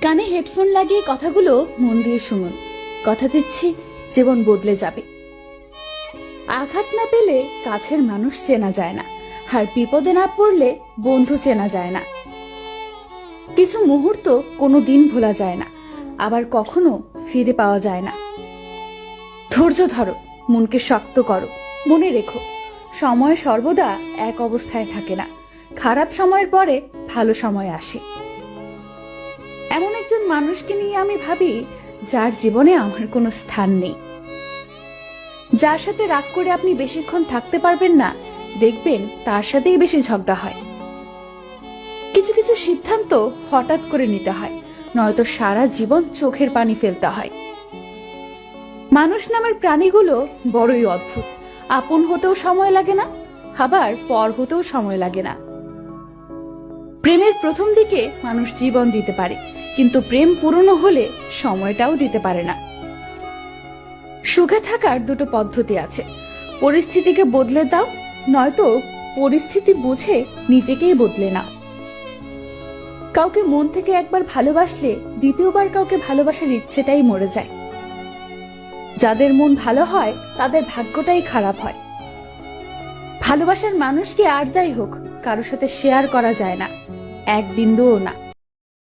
কানে হেডফোন লাগিয়ে কথাগুলো মন দিয়ে শুনুন। কথা দিচ্ছি, জীবন বদলে যাবে। আঘাত না পেলে কাছের মানুষ চেনা যায় না। আর বিপদে না পড়লে বন্ধু চেনা যায় না। কিছু মুহূর্ত কোনো দিন ভোলা যায় না। আবার কখনো ফিরে পাওয়া যায় না। ধৈর্য ধরো, মনকে শক্ত করো, মনে রেখো। সময় সর্বদা এক অবস্থায় থাকে না। খারাপ সময়ের পরে ভালো সময় আসে। এমন একজন মানুষকে নিয়ে আমি ভাবি, যার জীবনে আমার কোনো স্থান নেই। যার সাথে রাগ করে আপনি বেশিক্ষণ থাকতে পারবেন না, দেখবেন তার সাথেই বেশি ঝগড়া হয়। কিছু কিছু সিদ্ধান্ত হঠাৎ করে নিতে হয়, নয়তো সারা জীবন চোখের পানি ফেলতে হয়। মানুষ নামের প্রাণীগুলো বড়ই অদ্ভুত। আপন হতেও সময় লাগে না, আবার পর হতেও সময় লাগে না। প্রেমের প্রথম দিকে মানুষ জীবন দিতে পারে কিন্তু প্রেম পুরনো হলে সময়টাও দিতে পারে না। সুখে থাকার দুটো পদ্ধতি আছে। পরিস্থিতিকে বদলে দাও, নয়তো পরিস্থিতি বুঝে নিজেকেই বদলে নাও। কাউকে মন থেকে একবার ভালোবাসলে দ্বিতীয়বার কাউকে ভালোবাসার ইচ্ছেটাই মরে যায়। যাদের মন ভালো হয়, তাদের ভাগ্যটাই খারাপ হয়। ভালোবাসার মানুষকে আর যাই হোক, কারোর সাথে শেয়ার করা যায় না। এক বিন্দুও না।